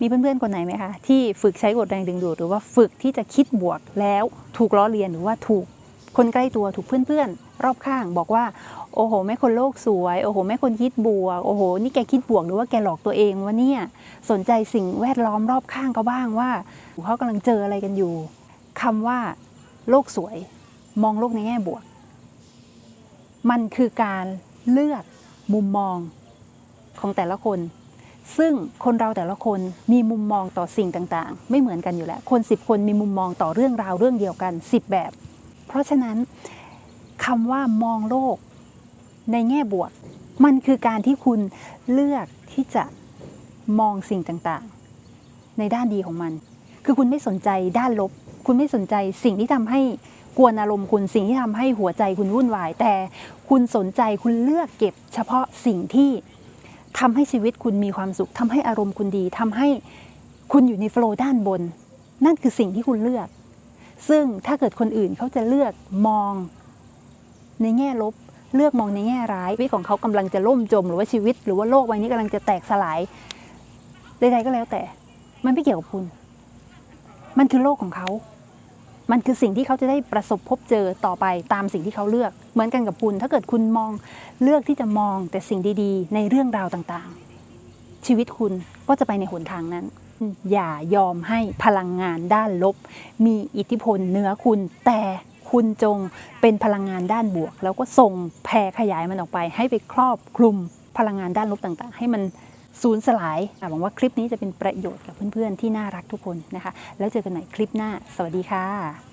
มีเพื่อนๆคนไหนไหมคะ ที่ฝึกใช้กฎแรงดึงดูดหรือว่าฝึกที่จะคิดบวกแล้วถูกล้อเลียนหรือว่าถูกคนใกล้ตัวถูกเพื่อนๆ รอบข้างบอกว่า โอ้โหแม่คนโลกสวย โอ้โหแม่คนคิดบวก โอ้โห นี่แกคิดบวกหรือว่าแกหลอกตัวเองวะเนี่ยสนใจสิ่งแวดล้อมรอบข้างเขาบ้างว่าเขากำลังเจออะไรกันอยู่คำว่าโลกสวย มองโลกในแง่บวก มันคือการเลือกมุมมองของแต่ละคน ซึ่งคนเราแต่ละคนมีมุมมองต่อสิ่งต่างๆ ไม่เหมือนกันอยู่แล้ว คนสิบคนมีมุมมองต่อเรื่องราวเรื่องเดียวกันสิบแบบ เพราะฉะนั้นคำว่ามองโลกในแง่บวก มันคือการที่คุณเลือกที่จะมองสิ่งต่างๆ ในด้านดีของมัน คือคุณไม่สนใจด้านลบ คุณไม่สนใจสิ่งที่ทำให้กวนอารมณ์คุณสิ่งที่ทำให้หัวใจคุณวุ่นวาย แต่คุณสนใจคุณเลือกเก็บเฉพาะสิ่งที่ ทำให้ชีวิตคุณมีความสุขทำให้อารมณ์คุณดีทำให้คุณอยู่ในโฟลว์ด้านบน นั่นคือสิ่งที่คุณเลือก ซึ่งถ้าเกิดคนอื่นเขาจะเลือกมองในแง่ลบ เลือกมองในแง่ร้ายชีวิตของเขากำลังจะล่มจม หรือว่าชีวิต หรือว่าโลกใบนี้กำลังจะแตกสลายใดๆก็แล้วแต่ มันไม่เกี่ยวกับคุณ มันคือโลกของเขา มันคือสิ่งที่เขาจะได้ประสบพบเจอต่อไปตามสิ่งที่เขาเลือก เหมือนกันกับคุณ ถ้าเกิดคุณมองเลือกที่จะมองแต่สิ่งดีๆ ในเรื่องราวต่างๆ ชีวิตคุณก็จะไปในหนทางนั้น อย่ายอมให้พลังงานด้านลบ มีอิทธิพลเหนือคุณ แต่คุณจงเป็นพลังงานด้านบวก แล้วก็ส่งแผ่ขยายมันออกไป ให้ไปครอบคลุมพลังงานด้านลบต่างๆ ให้มัน สูญสลายหวังว่าคลิปนี้จะเป็นประโยชน์กับเพื่อนๆที่น่ารักทุกคนนะคะ แล้วเจอกันใหม่คลิปหน้า สวัสดีค่ะ